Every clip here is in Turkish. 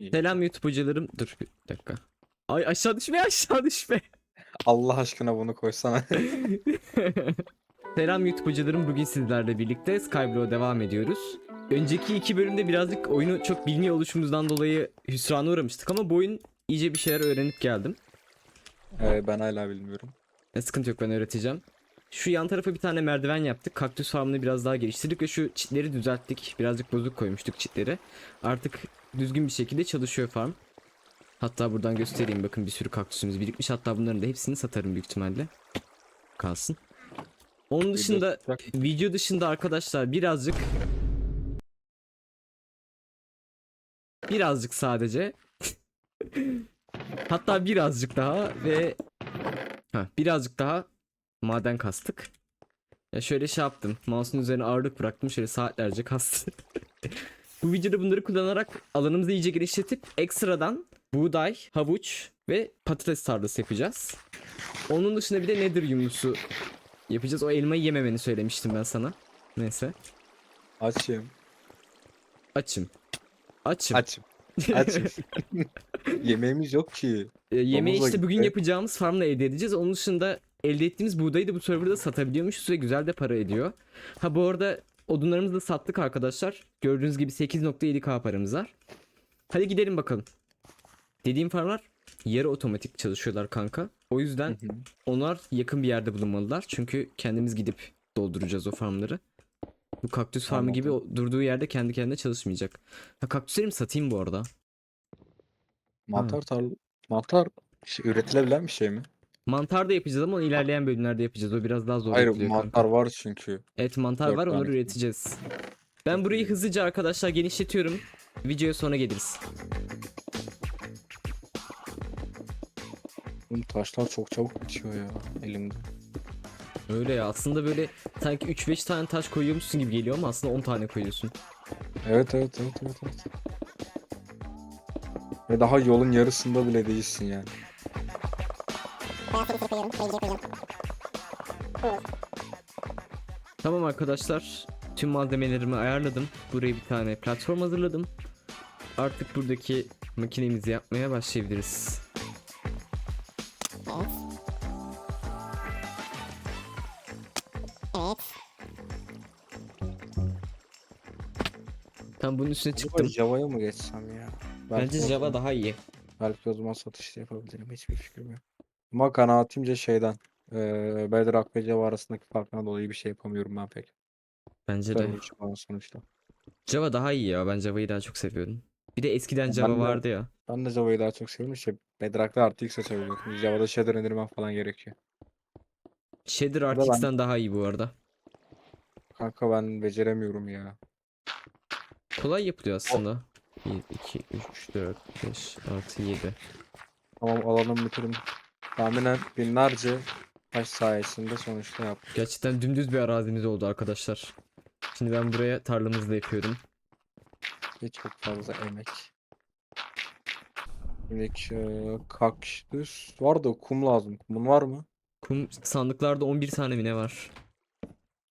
İyi. Selam YouTube hocalarım. Dur bir dakika. Ay aşağı düşme aşağı düşme. Allah aşkına bunu koysana. Selam YouTube hocalarım. Bugün sizlerle birlikte Skyblock'a devam ediyoruz. Önceki iki bölümde birazcık oyunu çok bilmiyor oluşumuzdan dolayı hüsrana uğramıştık ama bu oyun iyice bir şeyler öğrenip geldim. Ee, ben hala bilmiyorum. E, sıkıntı yok ben öğreteceğim. Şu yan tarafa bir tane merdiven yaptık. Kaktüs farmını biraz daha geliştirdik ve şu çitleri düzelttik. Birazcık bozuk koymuştuk çitleri. Artık düzgün bir şekilde çalışıyor farm. Hatta buradan göstereyim bakın bir sürü kaktüsümüz birikmiş. Hatta bunların da hepsini satarım büyük ihtimalle. Kalsın. Onun dışında video dışında arkadaşlar birazcık birazcık sadece hatta birazcık daha ve ha, birazcık daha maden kastık. Ya şöyle şey yaptım. Mouse'un üzerine ağırlık bıraktım. Şöyle saatlerce kastım. Bu videoda bunları kullanarak alanımızı iyice genişletip ekstradan buğday, havuç ve patates tarlası yapacağız. Onun dışında bir de nether yumrusu yapacağız. O elmayı yememeni söylemiştim ben sana. Neyse. açım. Açım. Açım. Açım. Açım. Yemeğimiz yok ki. E, yemeği Domuzla işte bugün gitti. yapacağımız farmla elde edeceğiz. Onun dışında elde ettiğimiz buğdayı da bu serverda satabiliyormuşuz ve güzel de para ediyor. Ha bu arada odunlarımızı da sattık arkadaşlar. Gördüğünüz gibi 8.7k paramız var. Hadi gidelim bakalım. Dediğim farmlar yarı otomatik çalışıyorlar kanka. O yüzden Hı hı. onlar yakın bir yerde bulunmalılar. Çünkü kendimiz gidip dolduracağız o farmları. Bu kaktüs farmı gibi o- durduğu yerde kendi kendine çalışmayacak. Ha kaktüslerimi satayım bu arada. Mantar tarla. Mantar şey, üretilebilen bir şey mi? Mantar da yapacağız ama onu ilerleyen bölümlerde yapacağız. O biraz daha zor Hayır yapılıyor mantar kanka. var çünkü. Evet mantar Dört var onları tane. üreteceğiz. Ben burayı hızlıca arkadaşlar genişletiyorum. Videoya sonra geliriz. Bu taşlar çok çabuk bitiyor ya elimde. Öyle ya aslında böyle sanki 3-5 tane taş koyuyormuşsun gibi geliyor ama aslında 10 tane koyuyorsun. Evet evet evet evet. evet. Ve daha yolun yarısında bile değilsin yani. Tamam arkadaşlar. Tüm malzemelerimi ayarladım. Buraya bir tane platform hazırladım. Artık buradaki makinemizi yapmaya başlayabiliriz. Tam bunun üstüne çıktım. Java'ya mı geçsem ya? Belki Bence o Java daha iyi. Belki o zaman satışta yapabilirim. Hiçbir fikrim yok. Ama kanaatimce şeyden. Eee Bedrock ve Java arasındaki farktan dolayı bir şey yapamıyorum ben pek. Bence de. Sonuçta. Java daha iyi ya. Ben Java'yı daha çok seviyorum. Bir de eskiden Ben Java de- vardı ya. Ben de Java'yı daha çok seviyorum. İşte Bedrock'ta artı X seçebiliyorum. Java'da shader indirmem falan gerekiyor. Shader da ben- daha iyi bu arada. Kanka ben beceremiyorum ya. Kolay yapılıyor aslında. 1, 2, 3, 4, 5, 6, 7. Tamam alanımı bitirdim. Tahminen binlerce taş sayesinde sonuçta yaptım. Gerçekten dümdüz bir arazimiz oldu arkadaşlar. Şimdi ben buraya tarlamızı da yapıyorum. Ve çok fazla emek. Şimdi eee, kaktüs var da kum lazım. Kumun var mı? Kum sandıklarda 11 tane mi ne var?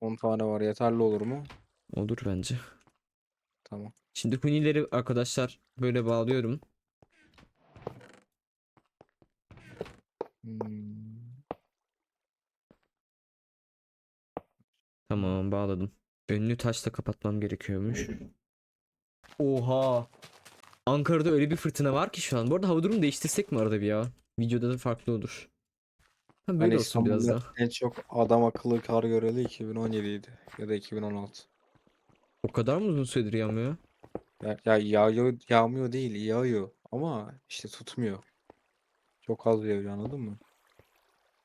10 tane var. Yeterli olur mu? Olur bence. Tamam. Şimdi hunileri arkadaşlar böyle bağlıyorum. Hmm. Tamam bağladım. Önünü taşla kapatmam gerekiyormuş. Oha. Ankara'da öyle bir fırtına var ki şu an. Bu arada hava durumu değiştirsek mi arada bir ya? Videoda da farklı olur. Ha, böyle olsun biraz daha. en çok adam akıllı kar göreli 2017 idi ya da 2016. O kadar mı uzun süredir yağmıyor? Ya, ya yağıyor, yağmıyor değil, yağıyor ama işte tutmuyor. Çok az yağıyor anladın mı?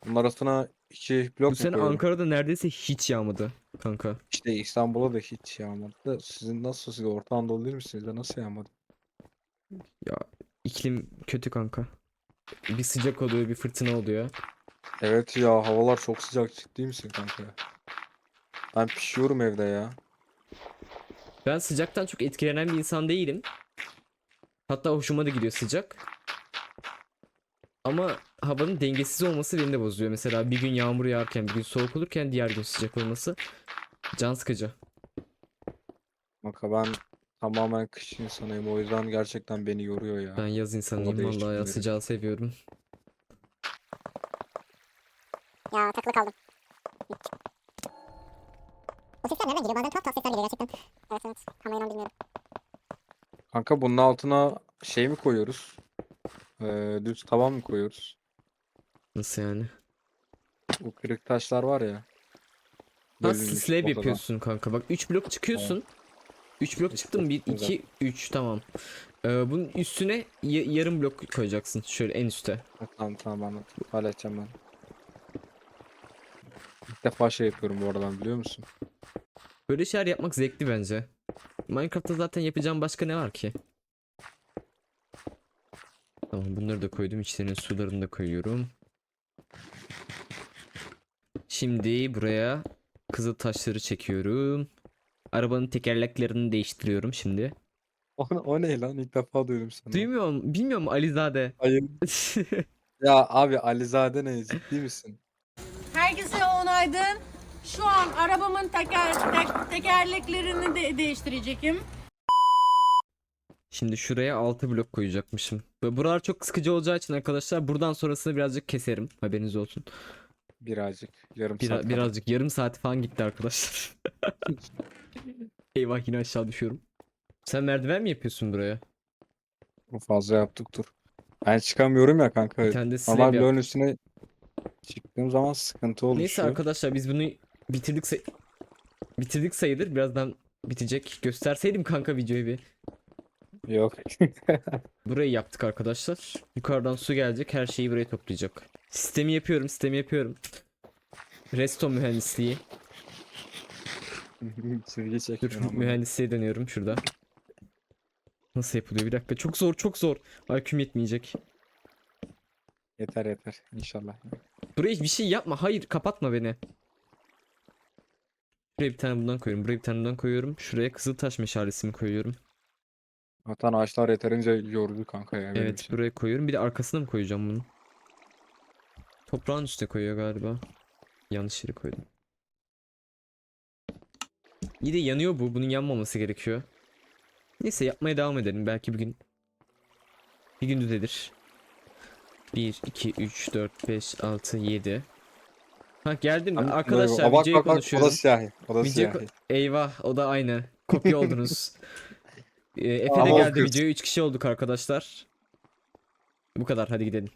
Bunun arasına iki blok Bu mu sene koyuyorum? Ankara'da neredeyse hiç yağmadı kanka. İşte İstanbul'a da hiç yağmadı. Da sizin nasıl siz Orta Anadolu değil misiniz de nasıl yağmadı? İklim kötü kanka. Bir sıcak oluyor, bir fırtına oluyor. Evet ya havalar çok sıcak ciddi misin kanka? Ben pişiyorum evde ya. Ben sıcaktan çok etkilenen bir insan değilim. Hatta hoşuma da gidiyor sıcak. Ama havanın dengesiz olması beni de bozuyor. Mesela bir gün yağmur yağarken, bir gün soğuk olurken diğer gün sıcak olması can sıkıcı. Kanka ben tamamen kış insanıyım. O yüzden gerçekten beni yoruyor ya. Ben yaz insanıyım vallahi ya değişiklikleri. sıcağı seviyorum. Ya takılı kaldım. O sesler nereden geliyor? Bazen tuhaf tuhaf sesler geliyor gerçekten. Evet evet. Tam inan bilmiyorum. Kanka bunun altına şey mi koyuyoruz? Ee, düz tavan mı koyuyoruz? Nasıl yani? O kırık taşlar var ya. Ha bölünmüş slab yapıyorsun kanka. Bak 3 blok çıkıyorsun. 3 blok çıktın. blok 1 çıktım 2 3 tamam. Ee, bunun üstüne ya- yarım blok koyacaksın şöyle en üste. Ha, Tamam tamam anladım. Halledeceğim ben. İlk defa şey yapıyorum bu arada ben, biliyor musun? Böyle şeyler yapmak zevkli bence. Minecraft'ta zaten yapacağım başka ne var ki? Tamam bunları da koydum. İçlerine sularını da koyuyorum. Şimdi buraya kızıl taşları çekiyorum. Arabanın tekerleklerini değiştiriyorum şimdi. O, o ne lan? İlk defa duydum senden. Duymuyorum, bilmiyorum Alizade. Hayır. Ya abi Alizade ne? Ciddi misin? Herkese onaydın. Şu an arabamın teker, tek- tekerleklerini de değiştireceğim. Şimdi şuraya 6 blok koyacakmışım. Ve buralar çok sıkıcı olacağı için arkadaşlar buradan sonrasını birazcık keserim. Haberiniz olsun. Birazcık. Yarım Bira- saat birazcık yarım saat falan gitti arkadaşlar. Eyvah yine aşağı düşüyorum. Sen merdiven mi yapıyorsun buraya? Fazla yaptık dur. Ben çıkamıyorum ya kanka. Bir tane de slab Normal yap. bloğun üstüne çıktığım zaman sıkıntı oluşuyor. Neyse arkadaşlar biz bunu bitirdik say- bitirdik sayılır. Birazdan bitecek. Gösterseydim kanka videoyu bir. Yok. Burayı yaptık arkadaşlar. Yukarıdan su gelecek. Her şeyi buraya toplayacak. Sistemi yapıyorum. Sistemi yapıyorum. Resto mühendisliği. Çizgi Dur ama. mühendisliğe dönüyorum şurada. Nasıl yapılıyor? Bir dakika. Çok zor çok zor. IQ'm yetmeyecek. Yeter yeter. İnşallah. Buraya bir şey yapma. Hayır kapatma beni. Buraya bir tane bundan koyuyorum. Buraya bir tane bundan koyuyorum. Şuraya kızıltaş meşalesimi koyuyorum. Zaten ağaçlar yeterince yordu kanka ya benim Evet için. buraya koyuyorum. Bir de arkasına mı koyacağım bunu? Toprağın üstüne koyuyor galiba. Yanlış yere koydum. İyi de yanıyor bu. Bunun yanmaması gerekiyor. Neyse yapmaya devam edelim. Belki bir gün bir gün düzelir. 1, 2, 3, 4, 5, 6, 7. Ha geldim. Hani- Arkadaşlar bak, videoyu bak, bak, O konuşuyorum. da siyahi. O da Video ko- siyahi. Eyvah o da aynı. Kopya oldunuz. Ee, Efe de Ama geldi kız. videoya 3 kişi olduk arkadaşlar. Bu kadar hadi gidelim.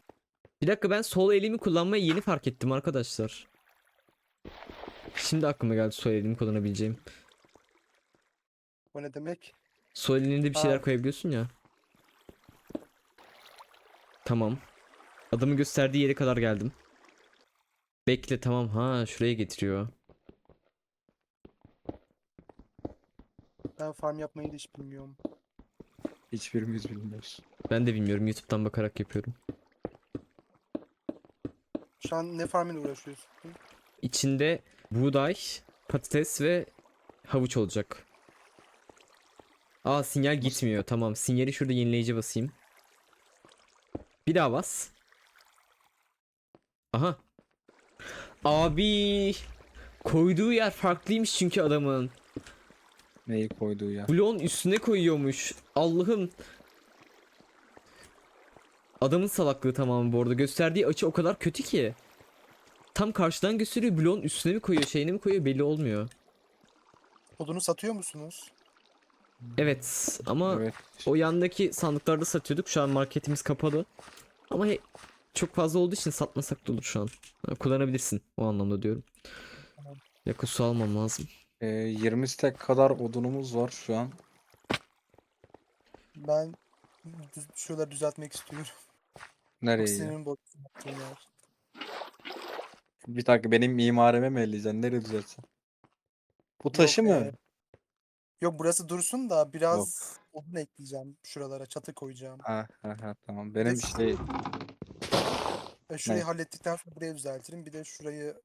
Bir dakika ben sol elimi kullanmayı yeni fark ettim arkadaşlar. Şimdi aklıma geldi sol elimi kullanabileceğim. O ne demek? Sol elinde bir şeyler Aa. koyabiliyorsun ya. Tamam. Adamı gösterdiği yere kadar geldim. Bekle tamam ha şuraya getiriyor. Ben farm yapmayı da hiç bilmiyorum. Hiçbirimiz bilmiyoruz. Ben de bilmiyorum YouTube'dan bakarak yapıyorum. Şu an ne farmıyla uğraşıyorsun? İçinde buğday, patates ve havuç olacak. Aa sinyal gitmiyor. Tamam. Sinyali şurada yenileyici basayım. Bir daha bas. Aha. Abi koyduğu yer farklıymış çünkü adamın. Neyi koyduğu ya. Bloğun üstüne koyuyormuş. Allah'ım. Adamın salaklığı tamam bu arada. Gösterdiği açı o kadar kötü ki. Tam karşıdan gösteriyor. Bloğun üstüne mi koyuyor, şeyine mi koyuyor belli olmuyor. Odunu satıyor musunuz? Evet ama Evet. o yandaki sandıklarda satıyorduk. Şu an marketimiz kapalı. Ama he- çok fazla olduğu için satmasak da olur şu an. Ha, Kullanabilirsin o anlamda diyorum. Tamam. Yakın su almam lazım. Ee, 20 stack kadar odunumuz var şu an. Ben düz, şuraları düzeltmek istiyorum. Nereye yaptığın yer. Bir dakika benim mimarime mi elleyeceksin? Nereye düzelteceksin? Bu taşı Yok, mı? e, Yok burası dursun da biraz odun ekleyeceğim şuralara. Çatı koyacağım. Ha, ha, ha, tamam. Benim Neyse. şey E, şurayı Ne? hallettikten sonra burayı düzeltirim. Bir de şurayı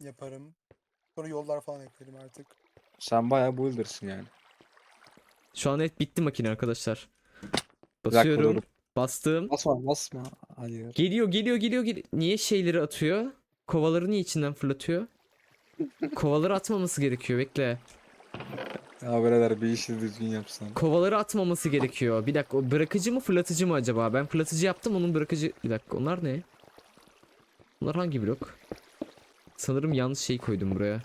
yaparım. Sonra yollar falan eklerim artık. sen bayağı builder'sın yani. Şu an evet bitti makine arkadaşlar. Basıyorum. Bastım. Basma basma. Hayır. Geliyor geliyor geliyor geliyor. Niye şeyleri atıyor? Kovaları niye içinden fırlatıyor? Kovaları atmaması gerekiyor bekle. Ya birader bir işi düzgün yapsan. Kovaları atmaması gerekiyor. Bir dakika o bırakıcı mı fırlatıcı mı acaba? Ben fırlatıcı yaptım onun bırakıcı. Bir dakika onlar ne? Bunlar hangi blok? Sanırım yanlış şey koydum buraya.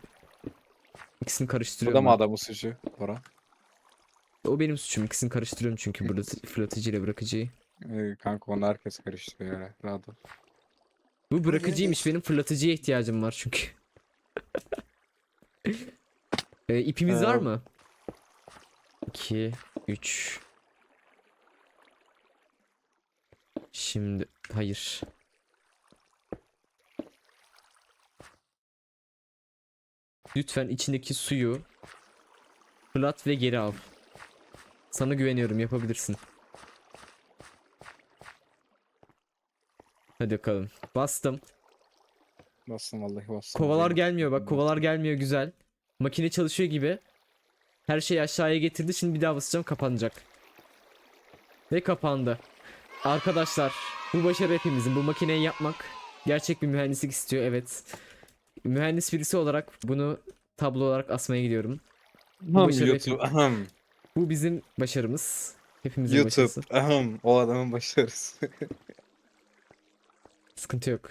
İkisini Bu da karıştırıyorum. mı ben. adamın suçu? Bora. O benim suçum. İkisini karıştırıyorum çünkü fırlatı- fırlatıcı ile bırakıcıyı. Ee, kanka onu herkes karıştırıyor ya. Rahat ol. Bu bırakıcıymış. Benim fırlatıcıya ihtiyacım var çünkü. Ee, ipimiz var Ee, mı? 2 3 Şimdi hayır. Lütfen içindeki suyu fırlat ve geri al. Sana güveniyorum yapabilirsin. Hadi bakalım. Bastım. Bassın vallahi bassın. Kovalar gelmiyor bak kovalar gelmiyor güzel. Makine çalışıyor gibi. Her şeyi aşağıya getirdi şimdi bir daha basacağım kapanacak. Ve kapandı. Arkadaşlar bu başarı hepimizin bu makineyi yapmak gerçek bir mühendislik istiyor evet. Mühendis birisi olarak bunu tablo olarak asmaya gidiyorum. Bu başarı YouTube. ahem. Bu bizim başarımız. Hepimizin YouTube. başarısı. ahem. O adamın başarısı. Sıkıntı yok.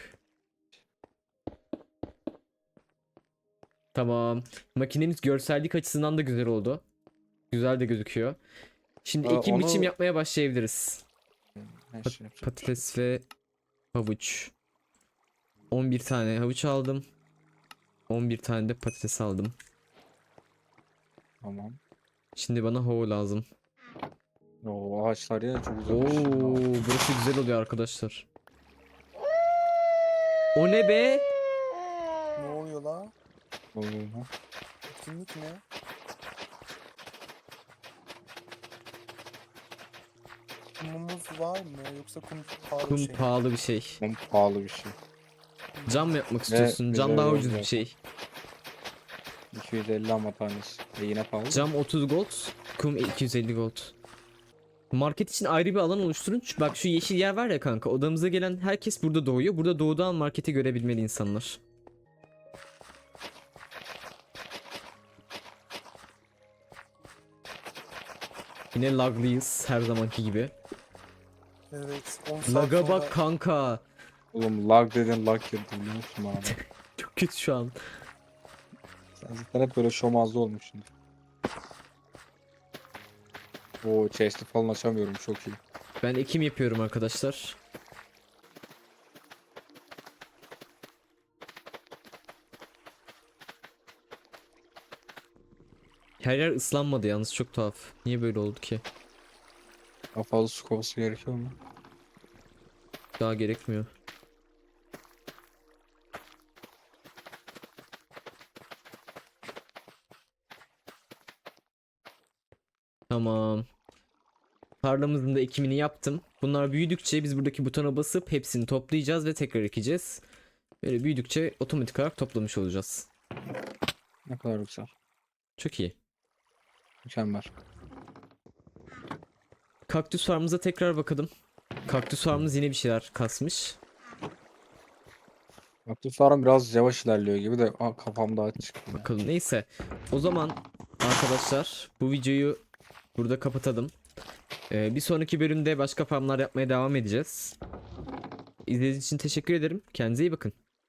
Tamam. Makinemiz görsellik açısından da güzel oldu. Güzel de gözüküyor. Şimdi Aa, ekim biçim onu- yapmaya başlayabiliriz. Her Pat- şey. Patates ve havuç. 11 tane havuç aldım. 11 tane de patates aldım. Tamam. Şimdi bana hova lazım. O ağaçlar ya çok güzel. Oo, burası güzel oluyor arkadaşlar. O ne be? Ne oluyor la? Oo. Kimlik ne? Kumumuz var mı? Yoksa kum pahalı bir Kum şey mi? pahalı bir şey. Kum pahalı bir şey. Cam mı yapmak istiyorsun? Cam güzel daha ucuz bir şey. 250 ama tanesi. E yine pahalı. Cam 30 gold, kum 250 gold. Market için ayrı bir alan oluşturun. Şu- Bak şu yeşil yer var ya kanka. Odamıza gelen herkes burada doğuyor. Burada doğduğu an marketi görebilmeli insanlar. Yine laglıyız her zamanki gibi. Evet. 10 saat Laga sonra bak kanka. Oğlum lag dedin lag girdi biliyor musun bana? Çok kötü şu an. Sen zaten hep böyle şomazlı olmuşsun. Oo chest'i falan açamıyorum çok iyi. Ben ekim yapıyorum arkadaşlar. Her yer ıslanmadı yalnız çok tuhaf. Niye böyle oldu ki? Daha fazla su kovası gerekiyor mu? Daha gerekmiyor. Tamam. Tarlamızın da ekimini yaptım. Bunlar büyüdükçe biz buradaki butona basıp hepsini toplayacağız ve tekrar ekeceğiz. Böyle büyüdükçe otomatik olarak toplamış olacağız. Ne kadar güzel. Çok iyi. Mükemmel. Kaktüs farmımıza tekrar bakalım. Kaktüs farmımız yine bir şeyler kasmış. Aktif Farm biraz yavaş ilerliyor gibi de Aa, kafamda açık. Bakalım neyse. O zaman arkadaşlar bu videoyu burada kapatalım. Ee, bir sonraki bölümde başka farmlar yapmaya devam edeceğiz. İzlediğiniz için teşekkür ederim. Kendinize iyi bakın.